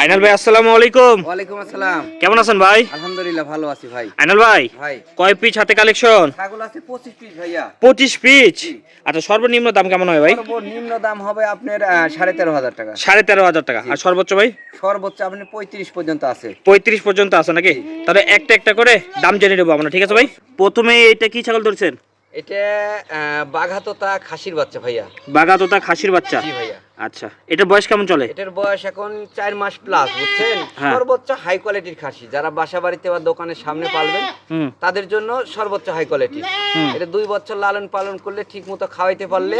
আইনাল ভাই আসসালামু আলাইকুম। ওয়ালাইকুম আসসালাম। কেমন আছেন ভাই? আলহামদুলিল্লাহ ভালো আছি ভাই। আইনাল ভাই ভাই। কয় পিস হাতে কালেকশন ছাগল আছে পঁচিশ পিস ভাইয়া। পঁচিশ পিস আচ্ছা সর্বনিম্ন দাম কেমন হয় ভাই? নিম্ন দাম হবে আপনার আহ, সাড়ে তেরো হাজার টাকা। সাড়ে তেরো হাজার টাকা। আর সর্বোচ্চ ভাই? সর্বোচ্চ আপনি পঁয়ত্রিশ পর্যন্ত আছে। পঁয়ত্রিশ পর্যন্ত আছে নাকি? তাহলে একটা একটা করে দাম জেনে নেব আমরা ঠিক আছে ভাই? প্রথমে এটা কি ছাগল ধরছেন? এটা আহ, বাঘাতোতা খাসির বাচ্চা ভাইয়া। বাগা তোতা খাসির বাচ্চা। জি ভাইয়া। আচ্ছা এটার বয়স কেমন চলে? এটার বয়স এখন চার মাস প্লাস বুঝছেন? হ্যাঁ। সর্বোচ্চ হাই কোয়ালিটির খাসি। যারা বাসা বাড়িতে বা দোকানের সামনে পালবেন তাদের জন্য সর্বোচ্চ হাই কোয়ালিটি এটা দুই বছর লালন পালন করলে ঠিক মতো খাওয়াইতে পারলে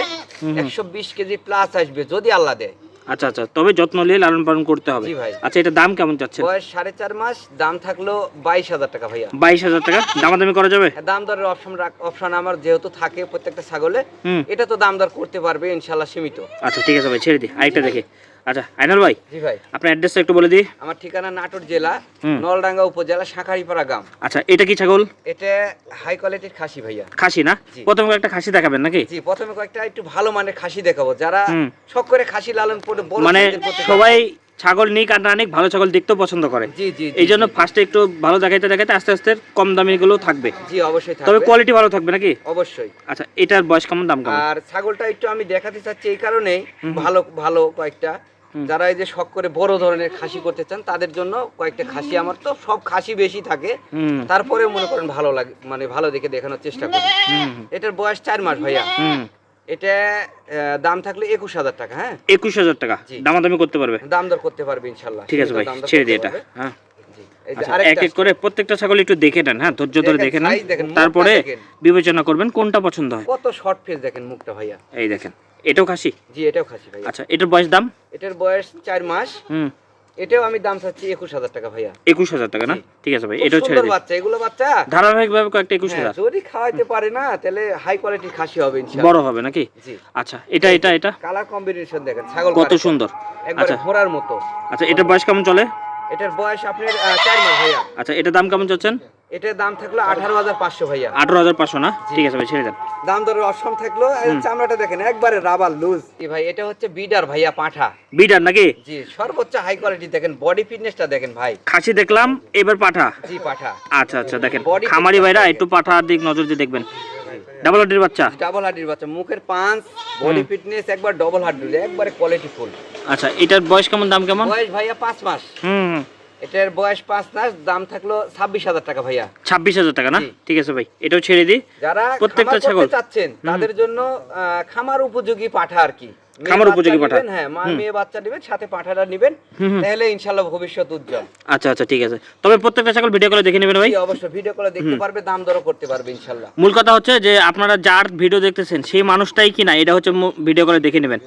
একশো বিশ কেজি প্লাস আসবে যদি আল্লাহ দেয়। আচ্ছা আচ্ছা তবে যত্ন নিয়ে লালন পালন করতে হবে। জি ভাই। আচ্ছা এটা দাম কেমন চাচ্ছেন? বয়স সাড়ে চার মাস দাম থাকল বাইশ হাজার টাকা ভাইয়া। বাইশ হাজার টাকা? দামাদামি করা যাবে? দাম দরের অপশন অপশন আমার যেহেতু থাকে প্রত্যেকটা ছাগলে হুম। এটা তো দাম দর করতে পারবে ইনশাল্লাহ সীমিত। আচ্ছা ঠিক আছে ভাই ছেড়ে দিই। আরেকটা দেখে। আচ্ছা আইনাল ভাই জি ভাই। আপনার অ্যাড্রেসটা একটু বলে দিই। আমার ঠিকানা নাটোর জেলা নলডাঙ্গা উপজেলা শাঁখারিপাড়া গ্রাম। আচ্ছা এটা কি ছাগল? এটা হাই কোয়ালিটির খাসি ভাইয়া। খাসি না? প্রথমে একটা খাসি দেখাবেন নাকি? জি প্রথমে কয়েকটা একটু ভালো মানের খাসি দেখাবো। যারা শখ করে খাসি লালন করে মানে সবাই ছাগল নিক আর না নিক ভালো ছাগল দেখতেও পছন্দ করে। জি জি জি, এই জন্য ফার্স্টে একটু ভালো দেখাইতে দেখাইতে আস্তে আস্তে কম দামি গুলো থাকবে। জি অবশ্যই তবে কোয়ালিটি ভালো থাকবে নাকি? অবশ্যই। আচ্ছা এটার বয়স কেমন দাম কেমন? আর ছাগলটা একটু আমি দেখাতে চাচ্ছি এই কারণেই ভালো ভালো কয়েকটা। যারা এই যে শখ করে বড় ধরনের খাসি করতে চান তাদের জন্য কয়েকটা খাসি আমার তো সব খাসি বেশি থাকে। তারপরে মনে করেন ভালো লাগে মানে ভালো দেখে দেখানোর চেষ্টা করি। এটার বয়স চার মাস ভাইয়া। এটা দাম থাকলে একুশ হাজার টাকা হ্যাঁ? একুশ হাজার টাকা? জি। দামাদামি করতে পারবে? দাম দর করতে পারবে ইনশাল্লাহ। ঠিক আছে ভাই ছেড়ে দিই এটা হ্যাঁ। আচ্ছা, এক এক করে প্রত্যেকটা ছাগল একটু দেখে নেন হ্যাঁ ধৈর্য ধরে দেখে নেন। তারপরে বিবেচনা করবেন কোনটা পছন্দ হয়। কত শর্ট ফেস দেখেন মুখটা ভাইয়া। এই দেখেন এটাও খাসি? জি এটাও খাসি ভাইয়া। আচ্ছা এটার বয়স দাম? এটার বয়স চার মাস। হুম। এটাও আমি দাম চাচ্ছি একুশ হাজার টাকা ভাইয়া। একুশ হাজার টাকা না? ঠিক আছে ভাই এটাও ছেড়ে বাচ্চা এগুলো বাচ্চা? ধারাবাহিকভাবে কয়েকটা একুশ হ্যাঁ, হাজার। যদি খাওয়াইতে পারে না তাহলে হাই কোয়ালিটির খাসি হবে বড় হবে নাকি? আচ্ছা এটা এটা এটা? কালার কম্বিনেশন দেখেন ছাগল কত সুন্দর। আচ্ছা। ঘোড়ার মতো। আচ্ছা এটার বয়স কেমন চলে? এটার বয়স আপনার চার মাস ভাইয়া। আচ্ছা এটার দাম কেমন চাচ্ছেন? এটার দাম থাকল আঠারো হাজার পাঁচশো ভাইয়া। আঠারো হাজার পাঁচশো না? ঠিক আছে ভাই ছেড়ে দেন। দাম দরের অপশন থাকল চামড়াটা দেখেন একবারে রাবার লুজ। ভাই এটা হচ্ছে বিডার ভাইয়া পাঠা। বিটার নাকি? জি সর্বোচ্চ হাই কোয়ালিটি দেখেন বডি ফিটনেসটা দেখেন ভাই। খাসি দেখলাম এবার পাঠা। জি পাঠা। আচ্ছা আচ্ছা দেখেন। খামারি ভাইরা একটু পাঠার দিক নজর দিয়ে দেখবেন। ডাবল হাড্ডির বাচ্চা? ডাবল হার্ডির বাচ্চা মুখের পাঁচ বডি ফিটনেস একবার ডবল হার্ডির একবারে কোয়ালিটি ফুল আচ্ছা এটার বয়স কেমন দাম কেমন? বয়স ভাইয়া পাঁচ মাস। হুম। এটার বয়স পাঁচ মাস দাম থাকল ছাব্বিশ হাজার টাকা ভাইয়া। ছাব্বিশ হাজার টাকা না? ঠিক আছে ভাই এটাও ছেড়ে দিই। যারা প্রত্যেকটা ছাগল? চাচ্ছেন তাদের জন্য আহ, খামার উপযোগী পাঠা আর কি। খামার উপযোগী পাঠা। হ্যাঁ মা মেয়ে বাচ্চা নেবেন সাথে পাঠাটা নেবেন। তাহলে ইনশাল্লাহ ভবিষ্যৎ উজ্জ্বল। আচ্ছা আচ্ছা ঠিক আছে। তবে প্রত্যেকটা ছাগল ভিডিও করে দেখে নেবেন ভাই। অবশ্যই ভিডিও করে দেখতে পারবে দাম দরও করতে পারবে ইনশাল্লাহ মূল কথা হচ্ছে যে আপনারা যার ভিডিও দেখতেছেন সেই মানুষটাই কিনা এটা হচ্ছে ভিডিও করে দেখে নেবেন।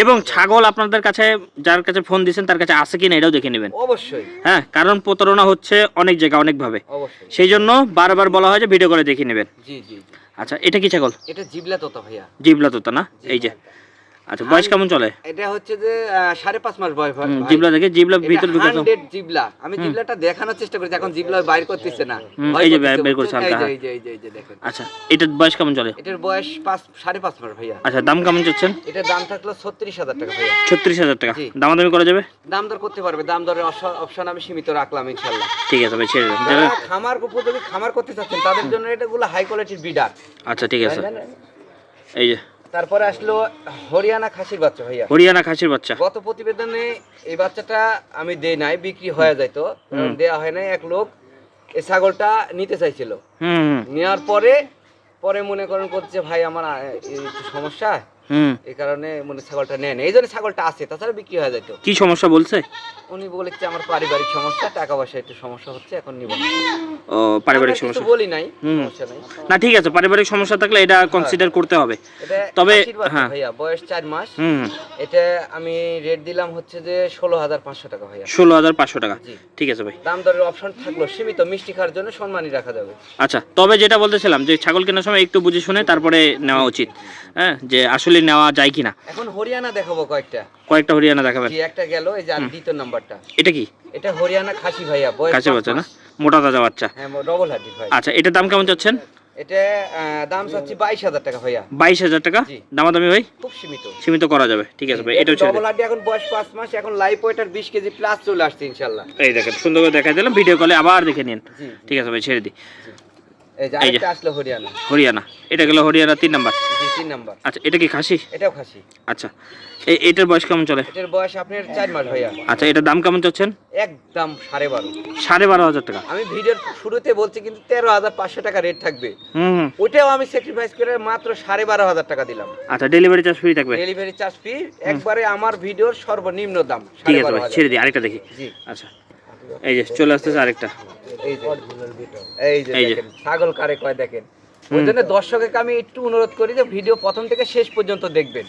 এবং ছাগল আপনাদের কাছে যার কাছে ফোন দিয়েছেন তার কাছে আছে কিনা এটাও দেখে নেবেন। অবশ্যই। হ্যাঁ কারণ প্রতারণা হচ্ছে অনেক জায়গায় অনেকভাবে অবশ্যই। সেই জন্য বারবার বলা হয় যে ভিডিও করে দেখে নেবেন। জি জি। আচ্ছা এটা কি ছাগল? এটা জিবলা তোতা ভাইয়া। জিবলা তোতা না? এই যে। আচ্ছা বয়স কেমন চলে? এটা হচ্ছে যে সাড়ে পাঁচ মাস বয়স জিবলা দেখে জিবলা ভিতরে ঢুকে। 100 জিবলা। আমি জিবলাটা দেখানোর চেষ্টা করেছি এখন জিবলা বাইর করতেছে না। এই যে বের করছে? এই হালকা, যে, এই যে এই যে এই যে দেখেন। আচ্ছা এটার বয়স কেমন চলে? এটার বয়স পাঁচ সাড়ে পাঁচ মাস ভাইয়া। আচ্ছা দাম কেমন এটার দাম থাকল ছত্রিশ হাজার টাকা ভাইয়া। ছত্রিশ হাজার টাকা। জি। দামাদামি করা যাবে? দাম দর করতে পারবে দাম দরের অপশন আমি সীমিত রাখলাম ইনশাল্লাহ। ঠিক আছে ভাই ছেড়ে দেন। খামার উপযোগী খামার করতে চাচ্ছেন তাদের জন্য এটাগুলো হাই কোয়ালিটির বিডার আচ্ছা ঠিক আছে। এই যে তারপরে আসলো হরিয়ানা খাসির বাচ্চা ভাইয়া। হরিয়ানা খাসির বাচ্চা। গত প্রতিবেদনে এই বাচ্চাটা আমি দেই নাই বিক্রি হয়ে যাইতো তো। দেয়া হয় নাই এক লোক এই ছাগলটা নিতে চাইছিল। নেওয়ার পরে পরে মনে করেন করছে ভাই আমার সমস্যা? এই কারণে মনে ছাগলটা নেন এই জন্য ছাগলটা আছে তাছাড়া বিক্রি হয়ে যেত কি সমস্যা বলছে? উনি বলেছে আমার পারিবারিক সমস্যা টাকা পয়সা একটু সমস্যা হচ্ছে এখন নিব ও পারিবারিক সমস্যা। বলি নাই সমস্যা নাই। না ঠিক আছে পারিবারিক সমস্যা থাকলে এটা কনসিডার করতে হবে। তবে, হ্যাঁ। ভাইয়া বয়স চার মাস। এটা আমি রেট দিলাম হচ্ছে যে ষোলো হাজার পাঁচশো টাকা ভাইয়া। ষোলো হাজার পাঁচশো টাকা। ঠিক আছে ভাই। দাম দরের অপশন থাকল সীমিত মিষ্টি খাওয়ার জন্য সম্মানই রাখা যাবে। আচ্ছা তবে যেটা বলতেছিলাম যে ছাগল কেনার সময় একটু বুঝে শুনে তারপরে নেওয়া উচিত। হ্যাঁ যে আসলে নেওয়া যায় কিনা? এখন হরিয়ানা দেখাবো কয়েকটা। কয়েকটা হরিয়ানা দেখাবেন। একটা গেল এই যে দ্বিতীয় নাম্বারটা। এটা কি? এটা হরিয়ানা খাসি ভাইয়া বয়স পাঁচ বাচ্চা না? মোটা তাজা বাচ্চা। হ্যাঁ ডবল হাড্ডি ভাই। আচ্ছা এটার দাম কেমন চাচ্ছেন? এটা দাম চাচ্ছি বাইশ হাজার টাকা ভাইয়া। বাইশ হাজার টাকা। দামাদামি ভাই? খুব সীমিত। সীমিত করা যাবে। ঠিক আছে ভাই এটা। হাড্ডি এখন বয়স পাঁচ মাস এখন লাইফ ওয়েটার বিশ কেজি প্লাস চলে আসছে ইনশাল্লাহ। এই দেখেন সুন্দর করে দেখাই দিলাম। ভিডিও কলে আবার দেখে নিন। ঠিক আছে ভাই ছেড়ে দিই। এই যে এই যে। আরেকটা আসলো হরিয়ানা। হরিয়ানা। এটা গেল হরিয়ানা তিন নাম্বার? তিন নাম্বার। আচ্ছা এটা কি খাসি? এটাও খাসি। আচ্ছা এই এটার বয়স কেমন চলে? এটার বয়স আপনার চার মাস ভাইয়া। আচ্ছা এটার দাম কেমন চাচ্ছেন? একদম সাড়ে বারো। সাড়ে বারো হাজার টাকা। আমি ভিডিওর শুরুতে বলছি কিন্তু তেরো হাজার পাঁচশো টাকা রেট থাকবে। হুম। ওইটাও আমি স্যাক্রিফাইস করে মাত্র সাড়ে বারো হাজার টাকা দিলাম। আচ্ছা ডেলিভারি চার্জ ফ্রি থাকবে? ডেলিভারি চার্জ ফি একবারে আমার ভিডিওর সর্বনিম্ন দাম ঠিক আছে ছেড়ে দিই আরেকটা দেখি। জি। আচ্ছা। এই যে চলে আসতেছে আরেকটা। এই যে এই যে দেখেন ছাগল কারে কয় দেখেন। ওই জন্য দর্শককে আমি একটু অনুরোধ করি যে ভিডিও প্রথম থেকে শেষ পর্যন্ত দেখবেন।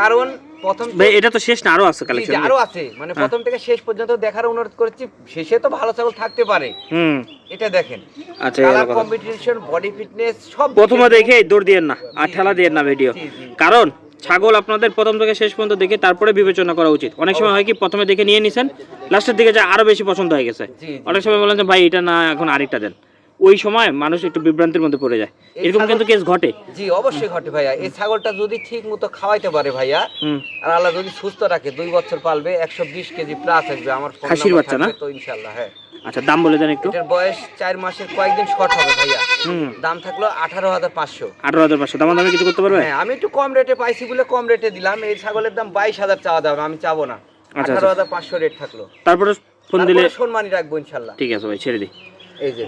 কারণ প্রথম ভাই এটা তো শেষ না আরও আছে কালেকশন আরও আছে। মানে হ্যাঁ। প্রথম থেকে শেষ পর্যন্ত দেখার অনুরোধ করছি শেষে তো ভালো ছাগল থাকতে পারে। হুম। এটা দেখেন। আচ্ছা কালার কম্পিটিশন বডি ফিটনেস সব প্রথমে দেখে দৌড় দিয়েন না আর ঠেলা। দিয়েন না ভিডিও। কারণ ছাগল আপনাদের প্রথম থেকে শেষ পর্যন্ত দেখে তারপরে বিবেচনা করা উচিত। অনেক সময় হয় কি প্রথমে দেখে নিয়ে নিছেন লাস্টের দিকে যা আরও বেশি পছন্দ হয়ে গেছে। অনেক সময় বলেন যে ভাই এটা না এখন আরেকটা দেন। ওই সময় মানুষ একটু বিভ্রান্তির মধ্যে পড়ে যায়। এরকম কিন্তু কেস ঘটে। জি অবশ্যই ঘটে ভাইয়া। এই ছাগলটা যদি ঠিক মতো খাওয়াইতে পারে ভাইয়া আর আল্লাহ যদি সুস্থ রাখে দুই বছর পালবে একশো বিশ কেজি প্লাস আসবে আমার খাসির বাচ্চা না? তো ইনশাল্লাহ হ্যাঁ। আচ্ছা দাম বলে দেন একটু। এটার বয়স চার মাসের কয়েকদিন শর্ট হবে ভাইয়া। হুম। দাম থাকল আঠারো হাজার পাঁচশো। আঠারো হাজার পাঁচশো। দাম দামে কিছু করতে পারবে? হ্যাঁ আমি একটু কম রেটে পাইছি বলে কম রেটে দিলাম। এই ছাগলের দাম বাইশ হাজার চাওয়া দাম আমি চাবো না। আচ্ছা, আঠারো হাজার পাঁচশো রেট থাকল। তারপরে ফোন দিলে সম্মানই রাখব ইনশাল্লাহ। ঠিক আছে ভাই ছেড়ে দিই। এই যে।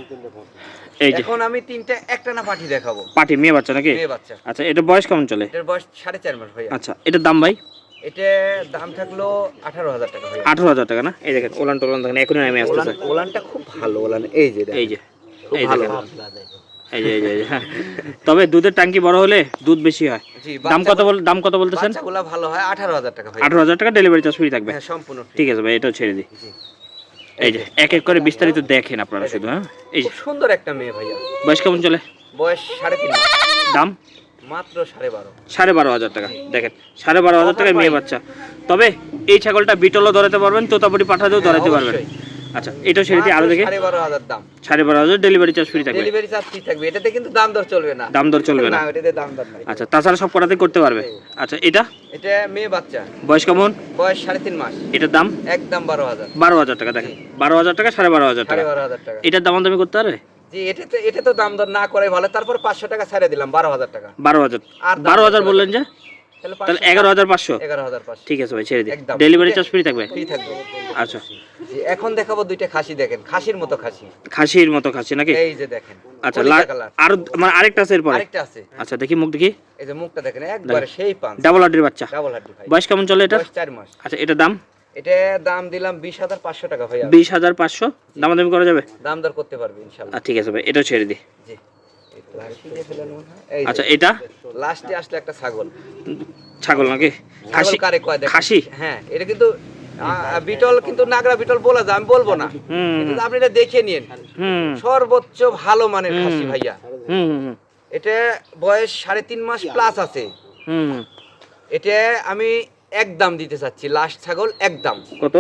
এই যে। এখন আমি তিনটা একটা না পাঠি দেখাবো। পাটি মেয়ে বাচ্চা নাকি? মেয়ে বাচ্চা। আচ্ছা এটা বয়স কেমন চলে? এটার বয়স সাড়ে চার মাস ভাইয়া। আচ্ছা এটার দাম ভাই? এটা দাম থাকল আঠারো হাজার টাকা আঠারো হাজার টাকা না? এই দেখেন ওলান টোলান দেখেন এখনই নেমে আসতেছে। ওলানটা খুব ভালো ওলান। এই যে এই যে এই ভালো। দেখেন। এই যে এই যে এই যে, তবে দুধের ট্যাঙ্কি বড় হলে দুধ বেশি হয়। দাম কত বল দাম কত বলতেছেন? বাচ্চাগুলা ভালো হয় আঠারো হাজার টাকা ভাই আঠারো হাজার টাকা ডেলিভারি চার্জ ফ্রি থাকবে। হ্যাঁ সম্পূর্ণ ঠিক আছে ভাই এটাও ছেড়ে দিই। এই যে এক এক করে বিস্তারিত দেখেন আপনারা শুধু হ্যাঁ। এই যে। সুন্দর একটা মেয়ে ভাইয়া। বয়স কেমন চলে? বয়স সাড়ে তিন দাম? মাত্র সাড়ে বারো। সাড়ে বারো হাজার টাকা। দেখেন সাড়ে বারো হাজার টাকায় মেয়ে বাচ্চা। তবে এই ছাগলটা বিটলও ধরাতে পারবেন তোতাপুরি পাঠাতেও ধরাতে পারবেন। আচ্ছা এটাও ছেড়ে দিই আরও দেখে। সাড়ে বারো হাজার দাম। সাড়ে বারো হাজার ডেলিভারি চার্জ ফ্রি থাকবে। ডেলিভারি চার্জ ফ্রি থাকবে। এটাতে কিন্তু দাম দর চলবে না। দাম দর চলবে না। না এটাতে দাম দর নাই। আচ্ছা তাছাড়া সব কটাতে করতে পারবে। আচ্ছা এটা? এটা মেয়ে বাচ্চা। বয়স কেমন? বয়স সাড়ে তিন মাস। এটার দাম? একদম বারো হাজার। বারো হাজার টাকা দেখেন। বারো হাজার টাকা সাড়ে বারো হাজার টাকা। বারো হাজার টাকা। এটার দাম দামি করতে পারবে? জি এটাতে এটা তো দাম দর না করাই ভালো। তারপর পাঁচশো টাকা ছাড়ে দিলাম বারো হাজার টাকা। বারো হাজার। আর বারো হাজার বললেন যে? তাহলে এগারো হাজার পাঁচশো? এগারো হাজার পাঁচশো। ঠিক আছে ভাই ছেড়ে দিই। ডেলিভারি চার্জ ফ্রি থাকবে? ফ্রি থাকবে। আচ্ছা। জি এখন দেখাবো দুইটা খাসি দেখেন। খাসির মতো খাসি। খাসির মতো খাসি নাকি? এই যে দেখেন আচ্ছা আর মানে আরেকটা আছে এরপরে? আরেকটা আছে। আচ্ছা দেখি মুখ দেখি। এই যে মুখটা দেখেন একবারে সেই পাঁচ ডাবল হাড্ডির বাচ্চা। ডাবল হাড্ডি ভাই। বয়স কেমন চলে এটা মাস। আচ্ছা এটা দাম? এটা দাম দিলাম বিশ হাজার পাঁচশো টাকা ভাইয়া। বিশ হাজার পাঁচশো? দামাদামি করা যাবে? দাম দর করতে পারবে ইনশাল্লাহ। ঠিক আছে ভাই এটাও ছেড়ে দিই জি। আচ্ছা এটা? লাস্টে আসলে একটা ছাগল। ছাগল নাকি? খাসি? কারে কয় দেখেন খাসি? হ্যাঁ এটা কিন্তু বিটল কিন্তু নাগরা বিটল বলা যায় আমি বলব না। হুম। কিন্তু আপনি এটা দেখে নিন। হুম। সর্বোচ্চ ভালো মানের খাসি ভাইয়া। এটা বয়স সাড়ে তিন মাস প্লাস আছে। হুম। এটা আমি এক দাম দিতে চাচ্ছি লাস্ট ছাগল এক দাম। কত?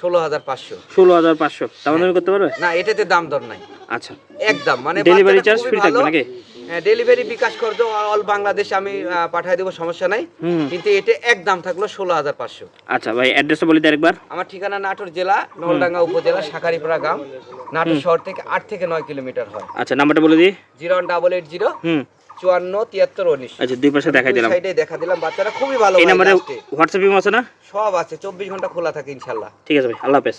ষোলো হাজার পাঁচশো। ষোলো হাজার পাঁচশো। দামাদামি করতে পারবে? না এটাতে দাম দর নাই। আচ্ছা। একদম মানে ডেলিভারি চার্জ ফ্রি থাকবে নাকি? হ্যাঁ ডেলিভারি বিকাশ করতো অল বাংলাদেশ আমি পাঠিয়ে দেবো সমস্যা নাই। কিন্তু এটা এক দাম থাকল ষোলো হাজার পাঁচশো। আচ্ছা ভাই অ্যাড্রেসটা বলি আরেকবার। আমার ঠিকানা নাটোর জেলা নলডাঙ্গা উপজেলা শাকারিপাড়া গ্রাম। নাটোর শহর থেকে আট থেকে নয় কিলোমিটার হয়। আচ্ছা নাম্বারটা বলে দিই। Zero double eight zero. হুম। চুয়ান্ন তিয়াত্তর উনিশ। আচ্ছা দুই পাশে দেখাই দিলাম। সাইডে দেখা দিলাম বাচ্চারা খুবই ভালো এই নাম্বারে হোয়াটসঅ্যাপ ইমো আছে না? সব আছে চব্বিশ ঘণ্টা খোলা থাকে ইনশাল্লাহ ঠিক আছে ভাই আল্লাহ হাফেজ।